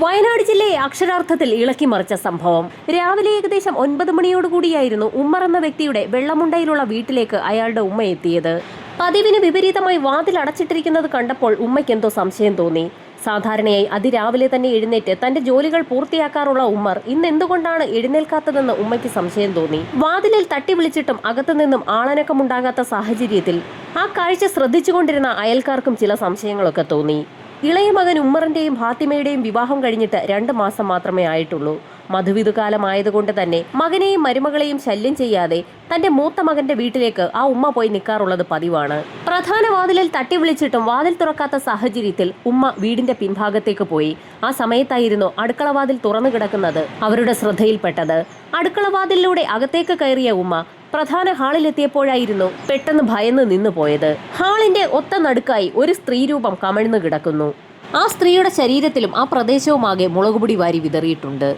വയനാട് ജില്ലയെ അക്ഷരാർത്ഥത്തിൽ ഇളക്കി മറിച്ച സംഭവം. രാവിലെ ഏകദേശം ഒൻപത് മണിയോടുകൂടിയായിരുന്നു ഉമ്മർ എന്ന വ്യക്തിയുടെ വെള്ളമുണ്ടയിലുള്ള വീട്ടിലേക്ക് അയാളുടെ ഉമ്മ എത്തിയത്. പതിവിന് വിപരീതമായി വാതിൽ അടച്ചിട്ടിരിക്കുന്നത് കണ്ടപ്പോൾ ഉമ്മയ്ക്ക് എന്തോ സംശയം തോന്നി. സാധാരണയായി അതിരാവിലെ തന്നെ എഴുന്നേറ്റ് തന്റെ ജോലികൾ പൂർത്തിയാക്കാറുള്ള ഉമ്മർ ഇന്ന് എന്തുകൊണ്ടാണ് എഴുന്നേൽക്കാത്തതെന്ന് ഉമ്മയ്ക്ക് സംശയം തോന്നി. വാതിലിൽ തട്ടി വിളിച്ചിട്ടും അകത്തുനിന്നും ആളനക്കമുണ്ടാകാത്ത സാഹചര്യത്തിൽ ആ കാഴ്ച ശ്രദ്ധിച്ചുകൊണ്ടിരുന്ന അയൽക്കാർക്കും ചില സംശയങ്ങളൊക്കെ തോന്നി. ഇളയ മകൻ ഉമ്മറിന്റെയും ഫാത്തിമയുടെയും വിവാഹം കഴിഞ്ഞിട്ട് രണ്ട് മാസം മാത്രമേ ആയിട്ടുള്ളൂ. മധുവിധുകാലമായതുകൊണ്ട് തന്നെ മകനെയും മരുമകളെയും ശല്യം ചെയ്യാതെ തന്റെ മൂത്ത മകന്റെ വീട്ടിലേക്ക് ആ ഉമ്മ പോയി നിൽക്കാറുള്ളത് പതിവാണ്. പ്രധാന വാതിലിൽ തട്ടി വിളിച്ചിട്ടും വാതിൽ തുറക്കാത്ത സാഹചര്യത്തിൽ ഉമ്മ വീടിന്റെ പിൻഭാഗത്തേക്ക് പോയി. ആ സമയത്തായിരുന്നു അടുക്കളവാതിൽ തുറന്നു കിടക്കുന്നത് അവരുടെ ശ്രദ്ധയിൽപ്പെട്ടത്. അടുക്കളവാതിലിലൂടെ അകത്തേക്ക് കയറിയ ഉമ്മ പ്രധാന ഹാളിലെത്തിയപ്പോഴായിരുന്നു പെട്ടെന്ന് ഭയന്ന് നിന്നു പോയത്. ഹാളിന്റെ ഒത്ത നടുക്കായി ഒരു സ്ത്രീരൂപം കമഴ്ന്നു കിടക്കുന്നു. ആ സ്ത്രീയുടെ ശരീരത്തിലും ആ പ്രദേശവുമാകെ മുളകുപൊടി വാരി വിതറിയിട്ടുണ്ട്.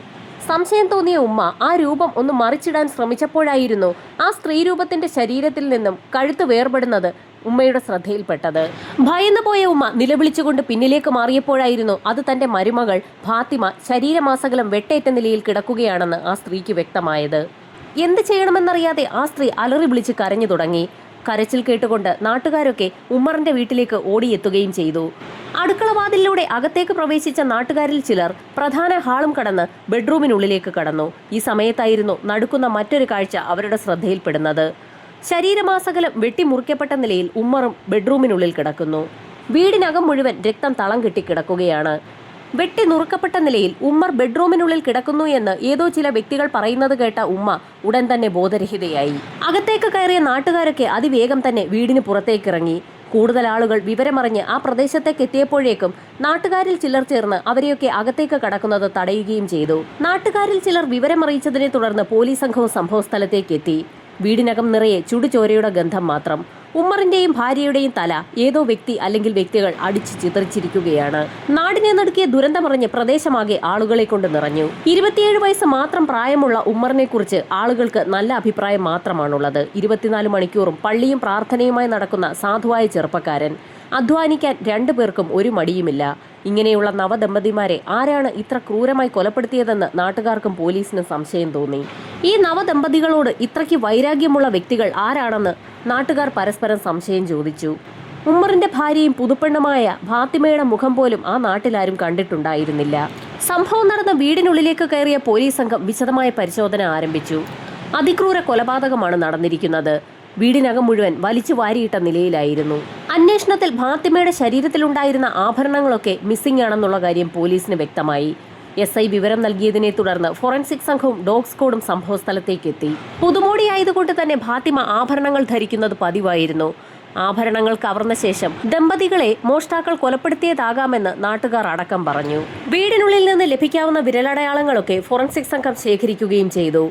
സംശയം തോന്നിയ ഉമ്മ ആ രൂപം ഒന്ന് മറിച്ചിടാൻ ശ്രമിച്ചപ്പോഴായിരുന്നു ആ സ്ത്രീരൂപത്തിന്റെ ശരീരത്തിൽ നിന്നും കഴുത്ത് വേർപെടുന്നത് ഉമ്മയുടെ ശ്രദ്ധയിൽപ്പെട്ടത്. ഭയന്നു പോയ ഉമ്മ നിലവിളിച്ചുകൊണ്ട് പിന്നിലേക്ക് മാറിയപ്പോഴായിരുന്നു അത് തന്റെ മരുമകൾ ഫാത്തിമ ശരീരമാസകലം വെട്ടേറ്റ നിലയിൽ കിടക്കുകയാണെന്ന് ആ സ്ത്രീക്ക് വ്യക്തമായത്. എന്ത് ചെയ്യണമെന്നറിയാതെ ആ സ്ത്രീ അലറി വിളിച്ച് കരഞ്ഞു തുടങ്ങി. കരച്ചിൽ കേട്ടുകൊണ്ട് നാട്ടുകാരൊക്കെ ഉമ്മറിന്റെ വീട്ടിലേക്ക് ഓടിയെത്തുകയും ചെയ്തു. അടുക്കളവാതിലൂടെ അകത്തേക്ക് പ്രവേശിച്ച നാട്ടുകാരിൽ ചിലർ പ്രധാന ഹാളും കടന്ന് ബെഡ്റൂമിനുള്ളിലേക്ക് കടന്നു. ഈ സമയത്തായിരുന്നു നടുക്കുന്ന മറ്റൊരു കാഴ്ച അവരുടെ ശ്രദ്ധയിൽപ്പെടുന്നത്. ശരീരമാസകലം വെട്ടിമുറിക്കപ്പെട്ട നിലയിൽ ഉമ്മറും ബെഡ്റൂമിനുള്ളിൽ കിടക്കുന്നു. വീടിനകം മുഴുവൻ രക്തം തളം കെട്ടി കിടക്കുകയാണ്. വെട്ടി നുറുക്കപ്പെട്ട നിലയിൽ ഉമ്മർ ബെഡ്റൂമിനുള്ളിൽ കിടക്കുന്നു എന്ന് ഏതോ ചില വ്യക്തികൾ പറയുന്നത് കേട്ട ഉമ്മ ഉടൻ തന്നെ ബോധരഹിതയായി. അകത്തേക്ക് കയറിയ നാട്ടുകാരൊക്കെ അതിവേഗം തന്നെ വീടിന് പുറത്തേക്കിറങ്ങി. കൂടുതൽ ആളുകൾ വിവരമറിഞ്ഞ് ആ പ്രദേശത്തേക്ക് എത്തിയപ്പോഴേക്കും നാട്ടുകാരിൽ ചിലർ ചേർന്ന് അവരെയൊക്കെ അകത്തേക്ക് കടക്കുന്നത് തടയുകയും ചെയ്തു. നാട്ടുകാരിൽ ചിലർ വിവരമറിയിച്ചതിനെ തുടർന്ന് പോലീസ് സംഘവും സംഭവസ്ഥലത്തേക്ക് എത്തി. വീടിനകം നിറയെ ചുടുചോരയുടെ ഗന്ധം മാത്രം. ഉമ്മറിന്റെയും ഭാര്യയുടെയും തല ഏതോ വ്യക്തി അല്ലെങ്കിൽ വ്യക്തികൾ അടിച്ചു ചിതറിച്ചിരിക്കുകയാണ്. നാടിനെ നടുക്കിയ ദുരന്തമറിഞ്ഞ് പ്രദേശമാകെ ആളുകളെ കൊണ്ട് നിറഞ്ഞു. ഇരുപത്തിയേഴ് വയസ്സ് മാത്രം പ്രായമുള്ള ഉമ്മറിനെ കുറിച്ച് ആളുകൾക്ക് നല്ല അഭിപ്രായം മാത്രമാണുള്ളത്. ഇരുപത്തിനാല് മണിക്കൂറും പള്ളിയും പ്രാർത്ഥനയുമായി നടക്കുന്ന സാധുവായ ചെറുപ്പക്കാരൻ. അധ്വാനിക്കാൻ രണ്ടു പേർക്കും ഒരു മടിയുമില്ല. ഇങ്ങനെയുള്ള നവദമ്പതിമാരെ ആരാണ് ഇത്ര ക്രൂരമായി കൊലപ്പെടുത്തിയതെന്ന് നാട്ടുകാർക്കും പോലീസിനും സംശയം തോന്നി. ഈ നവദമ്പതികളോട് ഇത്രയ്ക്ക് വൈരാഗ്യമുള്ള വ്യക്തികൾ ആരാണെന്ന് നാട്ടുകാർ പരസ്പരം സംശയം ചോദിച്ചു. ഉമ്മറിന്റെ ഭാര്യയും പുതുപ്പെണ്ണമായ ഫാത്തിമയുടെ മുഖം പോലും ആ നാട്ടിലാരും കണ്ടിട്ടുണ്ടായിരുന്നില്ല. സംഭവം നടന്ന വീടിനുള്ളിലേക്ക് കയറിയ പോലീസ് സംഘം വിശദമായ പരിശോധന ആരംഭിച്ചു. അതിക്രൂര കൊലപാതകമാണ് നടന്നിരിക്കുന്നത്. വീടിനകം മുഴുവൻ വലിച്ചു വാരിയിട്ട നിലയിലായിരുന്നു. അന്വേഷണത്തിൽ ഫാത്തിമയുടെ ശരീരത്തിലുണ്ടായിരുന്ന ആഭരണങ്ങളൊക്കെ മിസ്സിംഗ് ആണെന്നുള്ള കാര്യം പോലീസിന് വ്യക്തമായി. എസ് ഐ വിവരം നൽകിയതിനെ തുടർന്ന് ഫോറൻസിക് സംഘവും ഡോഗ് സ്ക്വാഡും സംഭവസ്ഥലത്തേക്ക് എത്തി പുതുമോടിയായതുകൊണ്ട് തന്നെ ഫാത്തിമ ആഭരണങ്ങൾ ധരിക്കുന്നത് പതിവായിരുന്നു. ആഭരണങ്ങൾ കവർന്ന ശേഷം ദമ്പതികളെ മോഷ്ടാക്കൾ കൊലപ്പെടുത്തിയതാകാമെന്ന് നാട്ടുകാർ അടക്കം പറഞ്ഞു. വീടിനുള്ളിൽ നിന്ന് ലഭിക്കാവുന്ന വിരലടയാളങ്ങളൊക്കെ ഫോറൻസിക് സംഘം ശേഖരിക്കുകയും ചെയ്തു.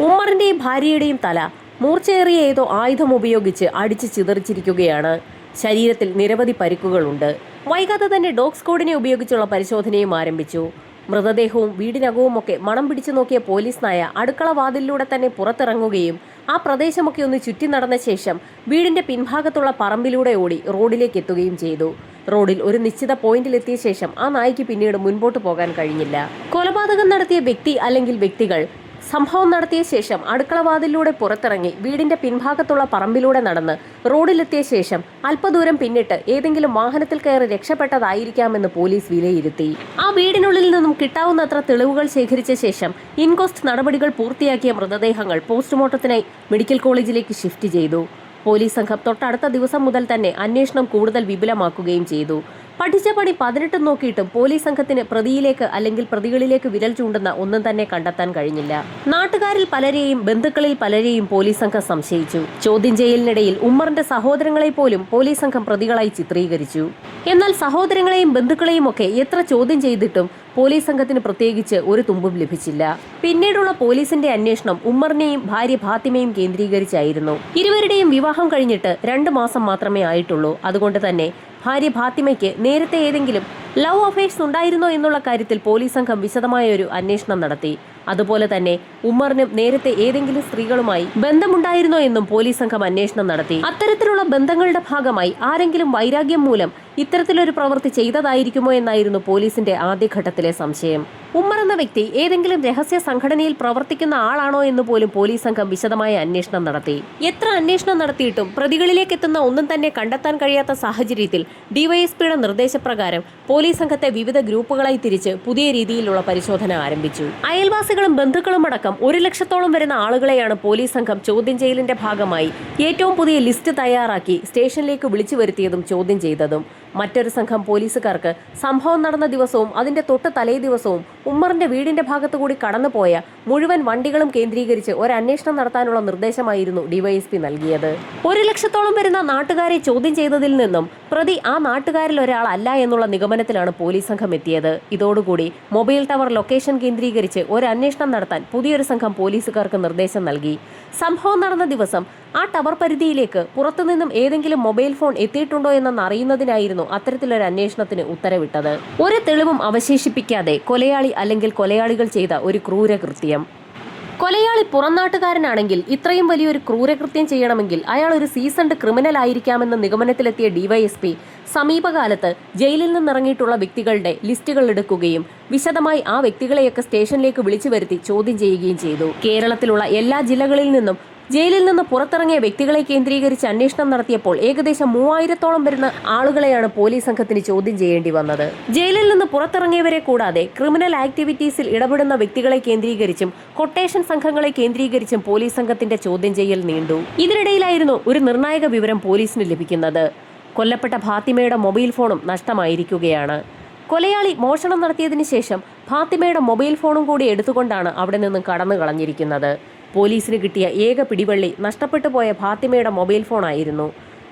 ഉമ്മറിന്റെയും ഭാര്യയുടെയും തല മൂർച്ചയേറിയ ഏതോ ആയുധം ഉപയോഗിച്ച് അടിച്ച് ചിതറിച്ചിരിക്കുകയാണ്. ശരീരത്തിൽ നിരവധി പരിക്കുകളുണ്ട്. വൈകാതെ തന്നെ ഡോഗ് സ്കോഡിനെ ഉപയോഗിച്ചുള്ള പരിശോധനയും ആരംഭിച്ചു. മൃതദേഹവും വീടിനകവുമൊക്കെ മണം പിടിച്ചു നോക്കിയ പോലീസ് നായ അടുക്കള വാതിലിലൂടെ തന്നെ പുറത്തിറങ്ങുകയും ആ പ്രദേശമൊക്കെ ഒന്ന് ചുറ്റി നടന്ന ശേഷം വീടിന്റെ പിൻഭാഗത്തുള്ള പറമ്പിലൂടെ ഓടി റോഡിലേക്ക് എത്തുകയും ചെയ്തു. റോഡിൽ ഒരു നിശ്ചിത പോയിന്റിൽ എത്തിയ ശേഷം ആ നായ്ക്ക് പിന്നീട് മുൻപോട്ട് പോകാൻ കഴിഞ്ഞില്ല. കൊലപാതകം നടത്തിയ വ്യക്തി അല്ലെങ്കിൽ വ്യക്തികൾ സംഭവം നടത്തിയ ശേഷം അടുക്കളവാതിലൂടെ പുറത്തിറങ്ങി വീടിന്റെ പിൻഭാഗത്തുള്ള പറമ്പിലൂടെ നടന്ന് റോഡിലെത്തിയ ശേഷം അല്പദൂരം പിന്നിട്ട് ഏതെങ്കിലും വാഹനത്തിൽ കയറി രക്ഷപ്പെട്ടതായിരിക്കാമെന്ന് പോലീസ് വിലയിരുത്തി. ആ വീടിനുള്ളിൽ നിന്നും കിട്ടാവുന്നത്ര തെളിവുകൾ ശേഖരിച്ച ശേഷം ഇൻകോസ്റ്റ് നടപടികൾ പൂർത്തിയാക്കിയ മൃതദേഹങ്ങൾ പോസ്റ്റ്മോർട്ടത്തിനായി മെഡിക്കൽ കോളേജിലേക്ക് ഷിഫ്റ്റ് ചെയ്തു. പോലീസ് സംഘം തൊട്ടടുത്ത ദിവസം മുതൽ തന്നെ അന്വേഷണം കൂടുതൽ വിപുലമാക്കുകയും ചെയ്തു. പഠിച്ച പണി പതിനെട്ട് നോക്കിയിട്ടും പോലീസ് സംഘത്തിന് പ്രതിയിലേക്ക് അല്ലെങ്കിൽ പ്രതികളിലേക്ക് വിരൽ ചൂണ്ടുന്ന ഒന്നും തന്നെ കണ്ടെത്താൻ കഴിഞ്ഞില്ല. നാട്ടുകാരിൽ പലരെയും ബന്ധുക്കളിൽ പലരെയും പോലീസ് സംഘം സംശയിച്ചു. ചോദ്യം ചെയ്യലിനിടയിൽ ഉമ്മറിന്റെ സഹോദരങ്ങളെ പോലും പോലീസ് സംഘം പ്രതികളായി ചിത്രീകരിച്ചു. എന്നാൽ സഹോദരങ്ങളെയും ബന്ധുക്കളെയും ഒക്കെ എത്ര ചോദ്യം ചെയ്തിട്ടും പോലീസ് സംഘത്തിന് പ്രത്യേകിച്ച് ഒരു തുമ്പും ലഭിച്ചില്ല. പിന്നീടുള്ള പോലീസിന്റെ അന്വേഷണം ഉമ്മറിനെയും ഭാര്യ ഫാത്തിമയും കേന്ദ്രീകരിച്ചായിരുന്നു. ഇരുവരുടെയും വിവാഹം കഴിഞ്ഞിട്ട് രണ്ട് മാസം മാത്രമേ ആയിട്ടുള്ളൂ. അതുകൊണ്ട് തന്നെ ഭാര്യ ഫാത്തിമയ്ക്ക് നേരത്തെ ഏതെങ്കിലും ലവ് അഫയേഴ്സ് ഉണ്ടായിരുന്നോ എന്നുള്ള കാര്യത്തിൽ പോലീസ് സംഘം വിശദമായ ഒരു അന്വേഷണം നടത്തി. അതുപോലെ തന്നെ ഉമ്മറിനും നേരത്തെ ഏതെങ്കിലും സ്ത്രീകളുമായി ബന്ധമുണ്ടായിരുന്നോ എന്നും പോലീസ് സംഘം അന്വേഷണം നടത്തി. അത്തരത്തിലുള്ള ബന്ധങ്ങളുടെ ഭാഗമായി ആരെങ്കിലും വൈരാഗ്യം മൂലം ഇത്തരത്തിലൊരു പ്രവൃത്തി ചെയ്തതായിരിക്കുമോ എന്നായിരുന്നു പോലീസിന്റെ ആദ്യഘട്ടത്തിലെ സംശയം. ഉമ്മർ എന്ന വ്യക്തി ഏതെങ്കിലും രഹസ്യ സംഘടനയിൽ പ്രവർത്തിക്കുന്ന ആളാണോ എന്ന് പോലും പോലീസ് സംഘം വിശദമായ അന്വേഷണം നടത്തി. എത്ര അന്വേഷണം നടത്തിയിട്ടും പ്രതികളിലേക്ക് എത്തുന്ന ഒന്നും തന്നെ കണ്ടെത്താൻ കഴിയാത്ത സാഹചര്യത്തിൽ ഡിവൈഎസ്പിയുടെ നിർദ്ദേശപ്രകാരം പോലീസ് സംഘത്തെ വിവിധ ഗ്രൂപ്പുകളായി തിരിച്ച് പുതിയ രീതിയിലുള്ള പരിശോധന ആരംഭിച്ചു. അയൽവാസികളും ബന്ധുക്കളും അടക്കം ഒരു ലക്ഷത്തോളം വരുന്ന ആളുകളെയാണ് പോലീസ് സംഘം ചോദ്യം ചെയ്യലിന്റെ ഭാഗമായി ഏറ്റവും പുതിയ ലിസ്റ്റ് തയ്യാറാക്കി സ്റ്റേഷനിലേക്ക് വിളിച്ചു വരുത്തിയതും ചോദ്യം ചെയ്തതും. മറ്റൊരു സംഘം പോലീസുകാർക്ക് സംഭവം നടന്ന ദിവസവും അതിന്റെ തൊട്ട് തലേ ദിവസവും ഉമ്മറിന്റെ വീടിന്റെ ഭാഗത്തുകൂടി കടന്നുപോയ മുഴുവൻ വണ്ടികളും കേന്ദ്രീകരിച്ച് ഒരു അന്വേഷണം നടത്താനുള്ള നിർദ്ദേശമായിരുന്നു ഡിവൈഎസ്പി നൽകിയത്. ഒരു ലക്ഷത്തോളം വരുന്ന നാട്ടുകാരെ ചോദ്യം ചെയ്തതിൽ നിന്നും പ്രതി ആ നാട്ടുകാരിൽ ഒരാളല്ല എന്നുള്ള നിഗമനത്തിലാണ് പോലീസ് സംഘം എത്തിയത്. ഇതോടുകൂടി മൊബൈൽ ടവർ ലൊക്കേഷൻ കേന്ദ്രീകരിച്ച് ഒരു അന്വേഷണം നടത്താൻ പുതിയൊരു സംഘം പോലീസുകാർക്ക് നിർദ്ദേശം നൽകി. സംഭവം നടന്ന ദിവസം ആ ടവർ പരിധിയിലേക്ക് പുറത്തുനിന്നും ഏതെങ്കിലും മൊബൈൽ ഫോൺ എത്തിയിട്ടുണ്ടോ എന്നെന്ന് അറിയുന്നതിനായിരുന്നു അത്തരത്തിലൊരു അന്വേഷണത്തിന് ഉത്തരവിട്ടത്. ഒരു തെളിവും അവശേഷിപ്പിക്കാതെ കൊലയാളി അല്ലെങ്കിൽ കൊലയാളികൾ ചെയ്ത ഒരു ക്രൂരകൃത്യം. കൊലയാളി പുറംനാട്ടുകാരനാണെങ്കിൽ ഇത്രയും വലിയൊരു ക്രൂരകൃത്യം ചെയ്യണമെങ്കിൽ അയാൾ ഒരു സീസൺഡ് ക്രിമിനൽ ആയിരിക്കാമെന്ന നിഗമനത്തിലെത്തിയ ഡിവൈഎസ്പി സമീപകാലത്ത് ജയിലിൽ നിന്നിറങ്ങിയിട്ടുള്ള വ്യക്തികളുടെ ലിസ്റ്റുകൾ എടുക്കുകയും വിശദമായി ആ വ്യക്തികളെയൊക്കെ സ്റ്റേഷനിലേക്ക് വിളിച്ചു വരുത്തി ചോദ്യം ചെയ്യുകയും ചെയ്തു. കേരളത്തിലുള്ള എല്ലാ ജില്ലകളിൽ നിന്നും ജയിലിൽ നിന്ന് പുറത്തിറങ്ങിയ വ്യക്തികളെ കേന്ദ്രീകരിച്ച് അന്വേഷണം നടത്തിയപ്പോൾ ഏകദേശം മൂവായിരത്തോളം വരുന്ന ആളുകളെയാണ് പോലീസ് സംഘത്തിന് ചോദ്യം ചെയ്യേണ്ടി വന്നത്. ജയിലിൽ നിന്ന് പുറത്തിറങ്ങിയവരെ കൂടാതെ ക്രിമിനൽ ആക്ടിവിറ്റീസിൽ ഇടപെടുന്ന വ്യക്തികളെ കേന്ദ്രീകരിച്ചും കൊട്ടേഷൻ സംഘങ്ങളെ കേന്ദ്രീകരിച്ചും പോലീസ് സംഘത്തിന്റെ ചോദ്യം ചെയ്യൽ നീണ്ടു. ഇതിനിടയിലായിരുന്നു ഒരു നിർണായക വിവരം പോലീസിന് ലഭിക്കുന്നത്. കൊല്ലപ്പെട്ട ഫാത്തിമയുടെ മൊബൈൽ ഫോണും നഷ്ടമായിരിക്കുകയാണ്. കൊലയാളി മോഷണം നടത്തിയതിനു ശേഷം ഫാത്തിമയുടെ മൊബൈൽ ഫോണും കൂടി എടുത്തുകൊണ്ടാണ് അവിടെ നിന്നും കടന്നു കളഞ്ഞിരിക്കുന്നത് പോലീസിന് കിട്ടിയ ഏക പിടിവള്ളി നഷ്ടപ്പെട്ടു പോയ ഫാത്തിമയുടെ മൊബൈൽ ഫോണായിരുന്നു.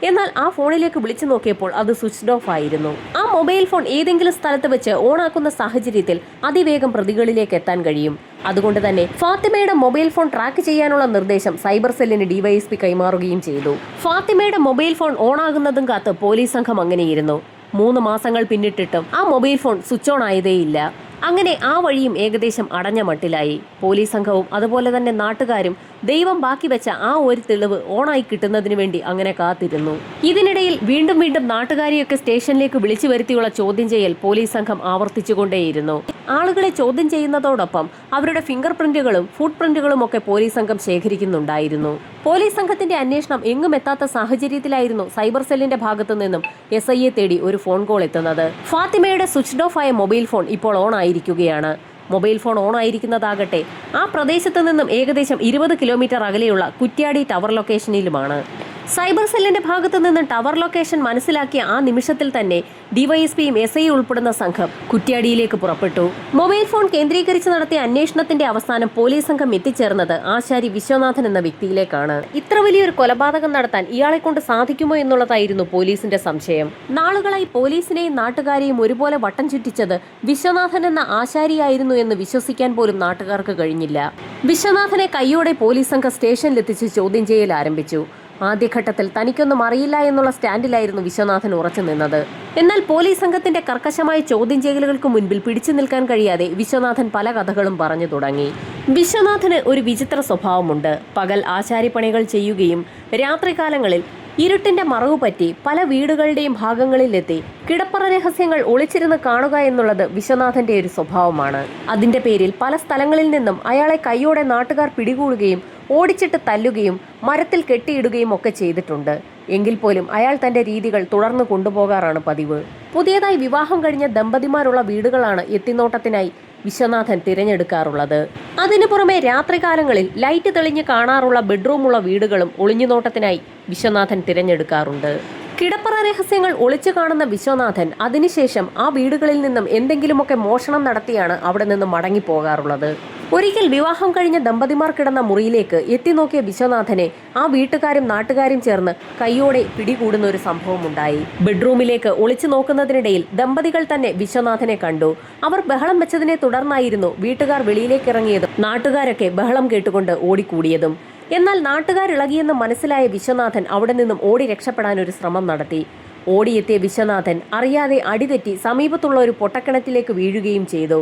എന്നാൽ ആ ഫോണിലേക്ക് വിളിച്ചു നോക്കിയപ്പോൾ അത് സ്വിച്ച്ഡ് ഓഫ് ആയിരുന്നു. ആ മൊബൈൽ ഫോൺ ഏതെങ്കിലും സ്ഥലത്ത് വെച്ച് ഓണാക്കുന്ന സാഹചര്യത്തിൽ അതിവേഗം പ്രതികളിലേക്ക് എത്താൻ കഴിയും. അതുകൊണ്ട് തന്നെ ഫാത്തിമയുടെ മൊബൈൽ ഫോൺ ട്രാക്ക് ചെയ്യാനുള്ള നിർദ്ദേശം സൈബർ സെല്ലിന് ഡിവൈഎസ്പി കൈമാറുകയും ചെയ്തു. ഫാത്തിമയുടെ മൊബൈൽ ഫോൺ ഓണാകുന്നതും കാത്ത് പോലീസ് സംഘം അങ്ങനെയിരുന്നു. മൂന്ന് മാസങ്ങൾ പിന്നിട്ടിട്ടും ആ മൊബൈൽ ഫോൺ സ്വിച്ച് ഓൺ ആയതേയില്ല. അങ്ങനെ ആ വഴിയും ഏകദേശം അടഞ്ഞ മട്ടിലായി. പോലീസ് സംഘവും അതുപോലെ തന്നെ നാട്ടുകാരും ദൈവം ബാക്കി വെച്ച ആ ഒരു തെളിവ് ഓണായി കിട്ടുന്നതിന് വേണ്ടി അങ്ങനെ കാത്തിരുന്നു. ഇതിനിടയിൽ വീണ്ടും വീണ്ടും നാട്ടുകാരെയൊക്കെ സ്റ്റേഷനിലേക്ക് വിളിച്ചു വരുത്തിയുള്ള ചോദ്യം ചെയ്യൽ പോലീസ് സംഘം ആവർത്തിച്ചുകൊണ്ടേയിരുന്നു. ആളുകളെ ചോദ്യം ചെയ്യുന്നതോടൊപ്പം അവരുടെ ഫിംഗർ പ്രിന്റുകളും ഫുട് പ്രിന്റുകളും ഒക്കെ പോലീസ് സംഘം ശേഖരിക്കുന്നുണ്ടായിരുന്നു. പോലീസ് സംഘത്തിന്റെ അന്വേഷണം എങ്ങും എത്താത്ത സാഹചര്യത്തിലായിരുന്നു സൈബർ സെല്ലിന്റെ ഭാഗത്തു നിന്നും എസ് ഐയെ തേടി ഒരു ഫോൺ കോൾ എത്തുന്നത്. ഫാത്തിമയുടെ സ്വിച്ച്ഡ് ഓഫ് ആയ മൊബൈൽ ഫോൺ ഇപ്പോൾ ഓൺ ആയിരിക്കുകയാണ്. മൊബൈൽ ഫോൺ ഓൺ ആയിരിക്കുന്നതാകട്ടെ ആ പ്രദേശത്ത് നിന്നും ഏകദേശം ഇരുപത് കിലോമീറ്റർ അകലെയുള്ള കുറ്റ്യാടി ടവർ ലൊക്കേഷനിലുമാണ്. സൈബർ സെല്ലിന്റെ ഭാഗത്തു നിന്ന് ടവർ ലൊക്കേഷൻ മനസ്സിലാക്കിയ ആ നിമിഷത്തിൽ തന്നെ ഡിവൈഎസ്പിയും എസ് ഐ ഉൾപ്പെടുന്ന സംഘം കുറ്റ്യാടിയിലേക്ക് പുറപ്പെട്ടു. മൊബൈൽ ഫോൺ കേന്ദ്രീകരിച്ച് നടത്തിയ അന്വേഷണത്തിന്റെ അവസാനം പോലീസ് സംഘം എത്തിച്ചേർന്നത് ആശാരി വിശ്വനാഥൻ എന്ന വ്യക്തിയിലേക്കാണ്. ഇത്ര വലിയൊരു കൊലപാതകം നടത്താൻ ഇയാളെ കൊണ്ട് സാധിക്കുമോ എന്നുള്ളതായിരുന്നു പോലീസിന്റെ സംശയം. നാളുകളായി പോലീസിനെയും നാട്ടുകാരെയും ഒരുപോലെ വട്ടം ചുറ്റിച്ചത് വിശ്വനാഥൻ എന്ന ആശാരിയായിരുന്നു എന്ന് വിശ്വസിക്കാൻ പോലും നാട്ടുകാർക്ക് കഴിഞ്ഞില്ല. വിശ്വനാഥനെ കൈയോടെ പോലീസ് സംഘം സ്റ്റേഷനിലെത്തിച്ച് ചോദ്യം ചെയ്യൽ ആരംഭിച്ചു. ആദ്യഘട്ടത്തിൽ തനിക്കൊന്നും അറിയില്ല എന്നുള്ള സ്റ്റാൻഡിലായിരുന്നു വിശ്വനാഥൻ ഉറച്ചു നിന്നത്. എന്നാൽ പോലീസ് സംഘത്തിന്റെ കർക്കശമായ ചോദ്യം ചെയ്യലുകൾക്ക് മുൻപിൽ പിടിച്ചു നിൽക്കാൻ കഴിയാതെ വിശ്വനാഥൻ പല കഥകളും പറഞ്ഞു തുടങ്ങി. വിശ്വനാഥന് ഒരു വിചിത്ര സ്വഭാവമുണ്ട്. പകൽ ആശാരിപ്പണികൾ ചെയ്യുകയും രാത്രികാലങ്ങളിൽ ഇരുട്ടിന്റെ മറവുപറ്റി പല വീടുകളുടെയും ഭാഗങ്ങളിലെത്തി കിടപ്പറ രഹസ്യങ്ങൾ ഒളിച്ചിരുന്ന് കാണുക എന്നുള്ളത് വിശ്വനാഥന്റെ ഒരു സ്വഭാവമാണ്. അതിന്റെ പേരിൽ പല സ്ഥലങ്ങളിൽ നിന്നും അയാളെ കൈയോടെ നാട്ടുകാർ പിടികൂടുകയും ഓടിച്ചിട്ട് തല്ലുകയും മരത്തിൽ കെട്ടിയിടുകയും ഒക്കെ ചെയ്തിട്ടുണ്ട്. എങ്കിൽ പോലും അയാൾ തന്റെ രീതികൾ തുടർന്ന് കൊണ്ടുപോകാറാണ് പതിവ്. പുതിയതായി വിവാഹം കഴിഞ്ഞ ദമ്പതിമാരുള്ള വീടുകളാണ് എത്തിനോട്ടത്തിനായി വിശ്വനാഥൻ തിരഞ്ഞെടുക്കാറുള്ളത്. അതിനു പുറമെ രാത്രികാലങ്ങളിൽ ലൈറ്റ് തെളിഞ്ഞ് കാണാറുള്ള ബെഡ്റൂമുള്ള വീടുകളും ഒളിഞ്ഞുനോട്ടത്തിനായി വിശ്വനാഥൻ തിരഞ്ഞെടുക്കാറുണ്ട്. കിടപ്പറ രഹസ്യങ്ങൾ ഒളിച്ചു കാണുന്ന വിശ്വനാഥൻ അതിനുശേഷം ആ വീടുകളിൽ നിന്നും എന്തെങ്കിലുമൊക്കെ മോഷണം നടത്തിയാണ് അവിടെ നിന്ന് മടങ്ങിപ്പോകാറുള്ളത്. ഒരിക്കൽ വിവാഹം കഴിഞ്ഞ ദമ്പതിമാർ കിടന്ന മുറിയിലേക്ക് എത്തി നോക്കിയ വിശ്വനാഥനെ ആ വീട്ടുകാരും നാട്ടുകാരും ചേർന്ന് കൈയോടെ പിടികൂടുന്ന ഒരു സംഭവം ഉണ്ടായി ബെഡ്റൂമിലേക്ക് ഒളിച്ചു നോക്കുന്നതിനിടയിൽ ദമ്പതികൾ തന്നെ വിശ്വനാഥനെ കണ്ടു. അവർ ബഹളം വെച്ചതിനെ തുടർന്നായിരുന്നു വീട്ടുകാർ വെളിയിലേക്ക് ഇറങ്ങിയതും നാട്ടുകാരൊക്കെ ബഹളം കേട്ടുകൊണ്ട് ഓടിക്കൂടിയതും. എന്നാൽ നാട്ടുകാരിളകിയെന്ന് മനസ്സിലായ വിശ്വനാഥൻ അവിടെ നിന്നും ഓടി രക്ഷപ്പെടാൻ ഒരു ശ്രമം നടത്തി. ഓടിയെത്തിയ വിശ്വനാഥൻ അറിയാതെ അടിതെറ്റി സമീപത്തുള്ള ഒരു പൊട്ടക്കിണറ്റിലേക്ക് വീഴുകയും ചെയ്തു.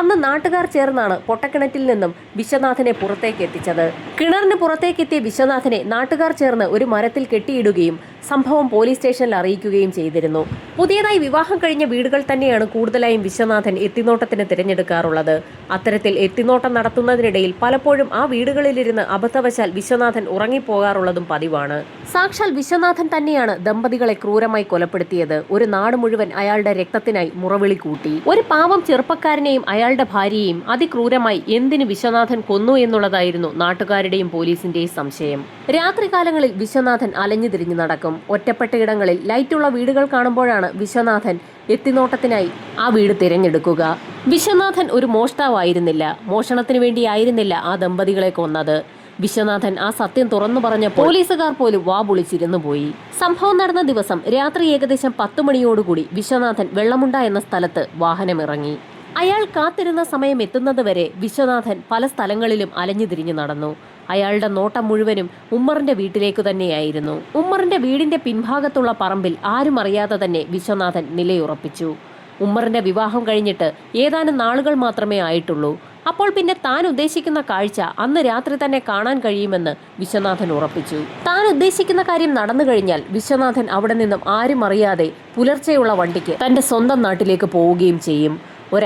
അന്ന് നാട്ടുകാർ ചേർന്നാണ് പൊട്ടക്കിണറ്റിൽ നിന്നും വിശ്വനാഥനെ പുറത്തേക്ക് എത്തിച്ചത് കിണറിന് പുറത്തേക്കെത്തിയ വിശ്വനാഥനെ നാട്ടുകാർ ചേർന്ന് ഒരു മരത്തിൽ കെട്ടിയിടുകയും സംഭവം പോലീസ് സ്റ്റേഷനിൽ അറിയിക്കുകയും ചെയ്തിരുന്നു. പുതിയതായി വിവാഹം കഴിഞ്ഞ വീടുകൾ തന്നെയാണ് കൂടുതലായും വിശ്വനാഥൻ എത്തിനോട്ടത്തിന് തിരഞ്ഞെടുക്കാറുള്ളത്. അത്തരത്തിൽ എത്തിനോട്ടം നടത്തുന്നതിനിടയിൽ പലപ്പോഴും ആ വീടുകളിലിരുന്ന് അബദ്ധവശാൽ വിശ്വനാഥൻ ഉറങ്ങിപ്പോകാറുള്ളതും പതിവാണ്. സാക്ഷാൽ വിശ്വനാഥൻ തന്നെയാണ് ദമ്പതികളെ ക്രൂരമായി കൊലപ്പെടുത്തിയത്. ഒരു നാട് മുഴുവൻ അയാളുടെ രക്തത്തിനായി മുറവിളി കൂട്ടി. ഒരു പാവം ചെറുപ്പക്കാരനെയും അയാളുടെ ഭാര്യയെയും അതിക്രൂരമായി എന്തിന് വിശ്വനാഥൻ കൊന്നു എന്നുള്ളതായിരുന്നു നാട്ടുകാരുടെയും പോലീസിന്റെയും സംശയം. രാത്രികാലങ്ങളിൽ വിശ്വനാഥൻ അലഞ്ഞു തിരിഞ്ഞു നടക്കും. ഒറ്റപ്പെട്ട ഇടങ്ങളിൽ ലൈറ്റുള്ള വീടുകൾ കാണുമ്പോഴാണ് വിശ്വനാഥൻ എത്തിനോട്ടത്തിനായി ആ വീട് തിരഞ്ഞെടുക്കുക. വിശ്വനാഥൻ ഒരു മോഷ്ടാവായിരുന്നില്ല. മോഷണത്തിനു വേണ്ടിയായിരുന്നില്ല ആ ദമ്പതികളെ കൊന്നത്. വിശ്വനാഥൻ ആ സത്യം തുറന്നു പറഞ്ഞ പോലീസുകാർ പോലും വാ പൊളിച്ചിരുന്നു പോയി. സംഭവം നടന്ന ദിവസം രാത്രി ഏകദേശം പത്തു മണിയോടുകൂടി വിശ്വനാഥൻ വെള്ളമുണ്ട എന്ന സ്ഥലത്ത് വാഹനമിറങ്ങി. അയാൾ കാത്തിരുന്ന സമയം എത്തുന്നതുവരെ വിശ്വനാഥൻ പല സ്ഥലങ്ങളിലും അലഞ്ഞു തിരിഞ്ഞു നടന്നു. അയാളുടെ നോട്ടം മുഴുവനും ഉമ്മറിന്റെ വീട്ടിലേക്കു തന്നെയായിരുന്നു. ഉമ്മറിന്റെ വീടിന്റെ പിൻഭാഗത്തുള്ള പറമ്പിൽ ആരും അറിയാതെ തന്നെ വിശ്വനാഥൻ നിലയുറപ്പിച്ചു. ഉമ്മറിന്റെ വിവാഹം കഴിഞ്ഞിട്ട് ഏതാനും നാളുകൾ മാത്രമേ ആയിട്ടുള്ളൂ. അപ്പോൾ പിന്നെ താൻ ഉദ്ദേശിക്കുന്ന കാഴ്ച അന്ന് രാത്രി തന്നെ കാണാൻ കഴിയുമെന്ന് വിശ്വനാഥൻ ഉറപ്പിച്ചു. താൻ ഉദ്ദേശിക്കുന്ന കാര്യം നടന്നു കഴിഞ്ഞാൽ വിശ്വനാഥൻ അവിടെ നിന്നും ആരും അറിയാതെ പുലർച്ചെയുള്ള വണ്ടിക്ക് തന്റെ സ്വന്തം നാട്ടിലേക്ക് പോവുകയും ചെയ്യും. ഒരു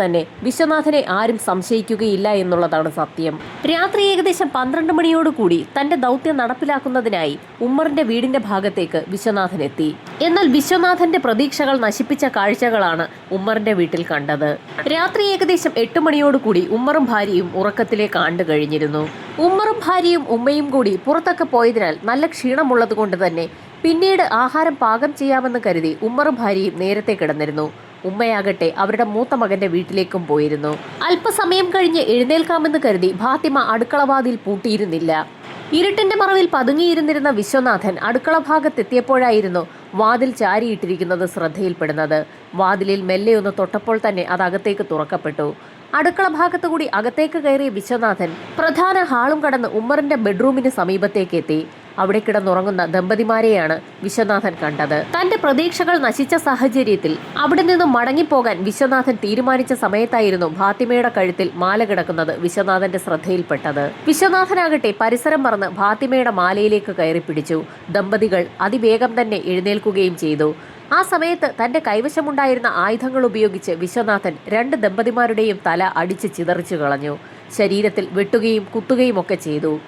തന്നെ വിശ്വനാഥനെ ആരും സംശയിക്കുകയില്ല എന്നുള്ളതാണ് സത്യം. രാത്രി ഏകദേശം പന്ത്രണ്ട് മണിയോടുകൂടി തന്റെ ദൗത്യം നടപ്പിലാക്കുന്നതിനായി ഉമ്മറിന്റെ വീടിന്റെ ഭാഗത്തേക്ക് വിശ്വനാഥൻ എത്തി. എന്നാൽ വിശ്വനാഥന്റെ പ്രതീക്ഷകൾ നശിപ്പിച്ച കാഴ്ചകളാണ് ഉമ്മറിന്റെ വീട്ടിൽ കണ്ടത്. രാത്രി ഏകദേശം എട്ട് മണിയോടുകൂടി ഉമ്മറും ഭാര്യയും ഉറക്കത്തിലേക്ക് ആണ്ടു കഴിഞ്ഞിരുന്നു. ഉമ്മറും ഭാര്യയും ഉമ്മയും കൂടി പുറത്തൊക്കെ പോയതിനാൽ നല്ല ക്ഷീണമുള്ളത് കൊണ്ട് തന്നെ പിന്നീട് ആഹാരം പാകം ചെയ്യാമെന്ന് കരുതി ഉമ്മറും ഭാര്യയും നേരത്തെ കിടന്നിരുന്നു. ഉമ്മയാകട്ടെ അവരുടെ മൂത്ത മകന്റെ വീട്ടിലേക്കും പോയിരുന്നു. അല്പസമയം കഴിഞ്ഞ് എഴുന്നേൽക്കാമെന്ന് കരുതി ഫാത്തിമ അടുക്കളവാതിൽ പൂട്ടിയിരുന്നില്ല. ഇരുട്ടിന്റെ മറവിൽ പതുങ്ങിയിരുന്നിരുന്ന വിശ്വനാഥൻ അടുക്കള ഭാഗത്തെത്തിയപ്പോഴായിരുന്നു വാതിൽ ചാരിയിട്ടിരിക്കുന്നത് ശ്രദ്ധയിൽപ്പെടുന്നത്. വാതിലിൽ മെല്ലെ ഒന്ന് തൊട്ടപ്പോൾ തന്നെ അത് അകത്തേക്ക് തുറക്കപ്പെട്ടു. അടുക്കള ഭാഗത്തുകൂടി അകത്തേക്ക് കയറിയ വിശ്വനാഥൻ പ്രധാന ഹാളും കടന്ന് ഉമ്മറിന്റെ ബെഡ്റൂമിന് സമീപത്തേക്ക് എത്തി അവിടെ കിടന്നുറങ്ങുന്ന ദമ്പതിമാരെയാണ് വിശ്വനാഥൻ കണ്ടത്. തന്റെ പ്രതീക്ഷകൾ നശിച്ച സാഹചര്യത്തിൽ അവിടെ നിന്നും മടങ്ങിപ്പോകാൻ വിശ്വനാഥൻ തീരുമാനിച്ച സമയത്തായിരുന്നു ഫാത്തിമയുടെ കഴുത്തിൽ മാല കിടക്കുന്നത് വിശ്വനാഥന്റെ ശ്രദ്ധയിൽപ്പെട്ടത്. വിശ്വനാഥനാകട്ടെ പരിസരം മറന്ന് ഫാത്തിമയുടെ മാലയിലേക്ക് കയറി പിടിച്ചു. ദമ്പതികൾ അതിവേഗം തന്നെ എഴുന്നേൽക്കുകയും ചെയ്തു. ആ സമയത്ത് തന്റെ കൈവശമുണ്ടായിരുന്ന ആയുധങ്ങൾ ഉപയോഗിച്ച് വിശ്വനാഥൻ രണ്ട് ദമ്പതിമാരുടെയും തല അടിച്ച് ചിതറിച്ചു കളഞ്ഞു. ശരീരത്തിൽ വെട്ടുകയും കുത്തുകയും ഒക്കെ ചെയ്തു.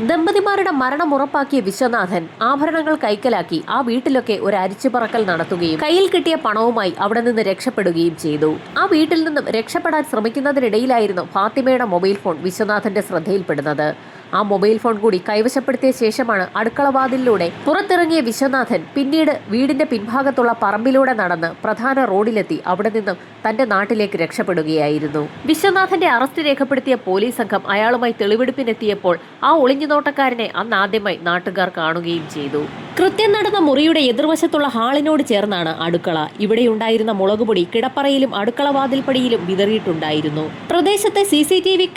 ദമ്പതിമാരുടെ മരണം ഉറപ്പാക്കിയ വിശ്വനാഥൻ ആഭരണങ്ങൾ കൈക്കലാക്കി ആ വീട്ടിലൊക്കെ ഒരു അരിച്ചുപറക്കൽ നടത്തുകയും കയ്യിൽ കിട്ടിയ പണവുമായി അവിടെ നിന്ന് രക്ഷപ്പെടുകയും ചെയ്തു. ആ വീട്ടിൽ നിന്നും രക്ഷപ്പെടാൻ ശ്രമിക്കുന്നതിനിടയിലായിരുന്നു ഫാത്തിമയുടെ മൊബൈൽ ഫോൺ വിശ്വനാഥന്റെ ശ്രദ്ധയിൽപ്പെടുന്നത്. ആ മൊബൈൽ ഫോൺ കൂടി കൈവശപ്പെടുത്തിയ ശേഷമാണ് അടുക്കളവാതിലൂടെ പുറത്തിറങ്ങിയ വിശ്വനാഥൻ പിന്നീട് വീടിന്റെ പിൻഭാഗത്തുള്ള പറമ്പിലൂടെ നടന്ന് പ്രധാന റോഡിലെത്തി അവിടെ നിന്നും തന്റെ നാട്ടിലേക്ക് രക്ഷപ്പെടുകയായിരുന്നു. വിശ്വനാഥന്റെ അറസ്റ്റ് രേഖപ്പെടുത്തിയ പോലീസ് സംഘം അയാളുമായി തെളിവെടുപ്പിനെത്തിയപ്പോൾ ആ ഒളിഞ്ഞുനോട്ടക്കാരനെ അന്ന് ആദ്യമായി നാട്ടുകാർ കാണുകയും ചെയ്തു. കൃത്യം നടന്ന മുറിയുടെ എതിർവശത്തുള്ള ഹാളിനോട് ചേർന്നാണ് അടുക്കള. ഇവിടെയുണ്ടായിരുന്ന മുളകുപൊടി കിടപ്പറയിലും അടുക്കള വാതിൽപ്പടിയിലും വിതറിയിട്ടുണ്ടായിരുന്നു. പ്രദേശത്തെ സി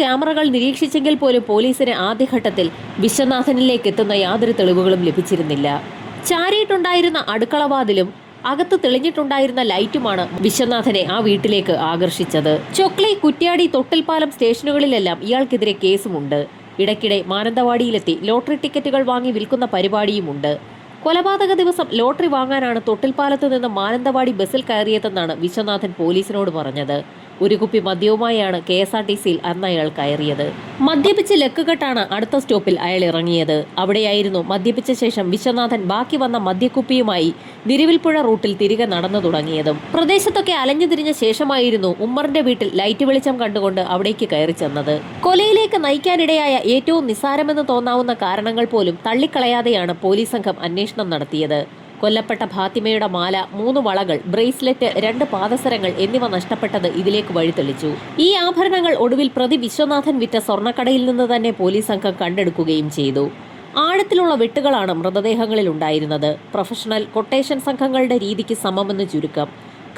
ക്യാമറകൾ നിരീക്ഷിച്ചെങ്കിൽ പോലും പോലീസിന് ആദ്യഘട്ടത്തിൽ വിശ്വനാഥനിലേക്ക് എത്തുന്ന യാതൊരു തെളിവുകളും ലഭിച്ചിരുന്നില്ല. ചാരിയിട്ടുണ്ടായിരുന്ന അടുക്കളവാതിലും അകത്ത് തെളിഞ്ഞിട്ടുണ്ടായിരുന്ന ലൈറ്റുമാണ് വിശ്വനാഥനെ ആ വീട്ടിലേക്ക് ആകർഷിച്ചത്. ചൊക്ലി കുറ്റ്യാടി തൊട്ടിൽപ്പാലം സ്റ്റേഷനുകളിലെല്ലാം ഇയാൾക്കെതിരെ കേസുമുണ്ട്. ഇടയ്ക്കിടെ മാനന്തവാടിയിലെത്തി ലോട്ടറി ടിക്കറ്റുകൾ വാങ്ങി വിൽക്കുന്ന പരിപാടിയുമുണ്ട്. കൊലപാതക ദിവസം ലോട്ടറി വാങ്ങാനാണ് തൊട്ടിൽപ്പാലത്ത് നിന്ന് മാനന്തവാടി ബസ്സിൽ കയറിയതെന്നാണ് വിശ്വനാഥൻ പോലീസിനോട് പറഞ്ഞത്. ഒരു കുപ്പി മദ്യവുമായാണ് കെ എസ് ആർ ടി സിയിൽ അന്ന് അയാൾ കയറിയത്. മദ്യപിച്ച് ലക്കുകെട്ടാണ് അടുത്ത സ്റ്റോപ്പിൽ അയാൾ ഇറങ്ങിയത്. അവിടെയായിരുന്നു മദ്യപിച്ച ശേഷം വിശ്വനാഥൻ ബാക്കി വന്ന മദ്യക്കുപ്പിയുമായി നിരുവിൽപ്പുഴ റൂട്ടിൽ തിരികെ നടന്നു തുടങ്ങിയതും. പ്രദേശത്തൊക്കെ അലഞ്ഞു തിരിഞ്ഞ ശേഷമായിരുന്നു ഉമ്മറിന്റെ വീട്ടിൽ ലൈറ്റ് വെളിച്ചം കണ്ടുകൊണ്ട് അവിടേക്ക് കയറി ചെന്നത്. കൊലയിലേക്ക് നയിക്കാനിടയായ ഏറ്റവും നിസ്സാരമെന്ന് തോന്നാവുന്ന കാരണങ്ങൾ പോലും തള്ളിക്കളയാതെയാണ് പോലീസ് സംഘം അന്വേഷണം നടത്തിയത്. കൊല്ലപ്പെട്ട ഫാത്തിമയുടെ മാല മൂന്ന് വളകൾ ബ്രേസ്ലെറ്റ് രണ്ട് പാദസരങ്ങൾ എന്നിവ നഷ്ടപ്പെട്ടത് ഇതിലേക്ക് വഴിതെളിച്ചു. ഈ ആഭരണങ്ങൾ ഒടുവിൽ പ്രതി വിശ്വനാഥൻ വിറ്റ സ്വർണക്കടയിൽ നിന്ന് തന്നെ പോലീസ് സംഘം കണ്ടെടുക്കുകയും ചെയ്തു. ആഴത്തിലുള്ള വെട്ടുകളാണ് മൃതദേഹങ്ങളിൽ ഉണ്ടായിരുന്നത്. പ്രൊഫഷണൽ കൊട്ടേഷൻ സംഘങ്ങളുടെ രീതിക്ക് സമമെന്ന് ചുരുക്കം.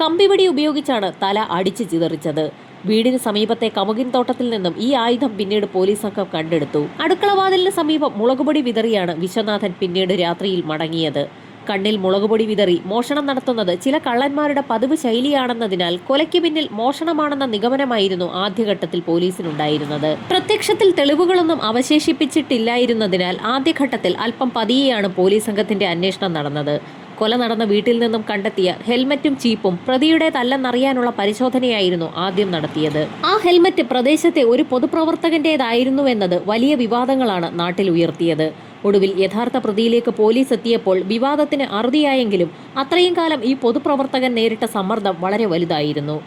കമ്പിവടി ഉപയോഗിച്ചാണ് തല അടിച്ചു ചിതറിച്ചത്. വീടിന് സമീപത്തെ കമുകിൻ തോട്ടത്തിൽ നിന്നും ഈ ആയുധം പിന്നീട് പോലീസ് സംഘം കണ്ടെടുത്തു. അടുക്കളവാതിലിന് സമീപം മുളകുപൊടി വിതറിയാണ് വിശ്വനാഥൻ പിന്നീട് രാത്രിയിൽ മടങ്ങിയത്. കണ്ണിൽ മുളകുപൊടി വിതറി മോഷണം നടത്തുന്നത് ചില കള്ളന്മാരുടെ പതിവ് ശൈലിയാണെന്നതിനാൽ കൊലയ്ക്ക് പിന്നിൽ മോഷണമാണെന്ന നിഗമനമായിരുന്നു ആദ്യഘട്ടത്തിൽ പോലീസിനുണ്ടായിരുന്നത്. പ്രത്യക്ഷത്തിൽ തെളിവുകളൊന്നും അവശേഷിപ്പിച്ചിട്ടില്ലായിരുന്നതിനാൽ ആദ്യഘട്ടത്തിൽ അല്പം പതിയെയാണ് പോലീസ് സംഘത്തിന്റെ അന്വേഷണം നടന്നത്. കൊല നടന്ന വീട്ടിൽ നിന്നും കണ്ടെത്തിയ ഹെൽമറ്റും ചീപ്പും പ്രതിയുടേതല്ലെന്നറിയാനുള്ള പരിശോധനയായിരുന്നു ആദ്യം നടത്തിയത്. ആ ഹെൽമറ്റ് പ്രദേശത്തെ ഒരു പൊതുപ്രവർത്തകന്റേതായിരുന്നുവെന്നത് വലിയ വിവാദങ്ങളാണ് നാട്ടിൽ ഉയർത്തിയത്. ഒടുവിൽ യഥാർത്ഥ പ്രതിയിലേക്ക് പോലീസ് എത്തിയപ്പോൾ വിവാദത്തിന് അറുതിയായെങ്കിലും അത്രയും കാലം ഈ പൊതുപ്രവർത്തകൻ നേരിട്ട സമ്മർദ്ദം വളരെ വലുതായിരുന്നു.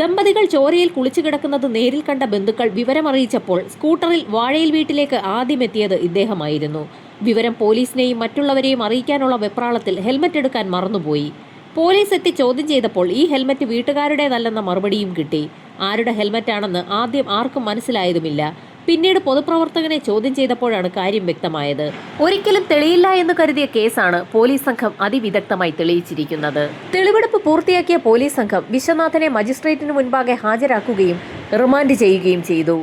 ദമ്പതികൾ ചോരയിൽ കുളിച്ചു കിടക്കുന്നത് നേരിൽ കണ്ട ബന്ധുക്കൾ വിവരമറിയിച്ചപ്പോൾ സ്കൂട്ടറിൽ വാഴയിൽ വീട്ടിലേക്ക് ആദ്യം എത്തിയത് ഇദ്ദേഹമായിരുന്നു. വിവരം പോലീസിനെയും മറ്റുള്ളവരെയും അറിയിക്കാനുള്ള വെപ്രാളത്തിൽ ഹെൽമറ്റ് എടുക്കാൻ മറന്നുപോയി. പോലീസ് എത്തി ചോദ്യം ചെയ്തപ്പോൾ ഈ ഹെൽമറ്റ് വീട്ടുകാരുടേതല്ലെന്ന മറുപടിയും കിട്ടി. ആരുടെ ഹെൽമറ്റാണെന്ന് ആദ്യം ആർക്കും മനസ്സിലായതുമില്ല. പിന്നീട് പൊതുപ്രവർത്തകനെ ചോദ്യം ചെയ്തപ്പോഴാണ് കാര്യം വ്യക്തമായത്. ഒരിക്കലും തെളിയില്ല എന്ന് കരുതിയ കേസാണ് പോലീസ് സംഘം അതിവിദഗ്ധമായി തെളിയിച്ചിരിക്കുന്നത്. തെളിവെടുപ്പ് പൂർത്തിയാക്കിയ പോലീസ് സംഘം വിശ്വനാഥനെ മജിസ്ട്രേറ്റിന് മുൻപാകെ ഹാജരാക്കുകയും റിമാൻഡ് ചെയ്യുകയും ചെയ്തു.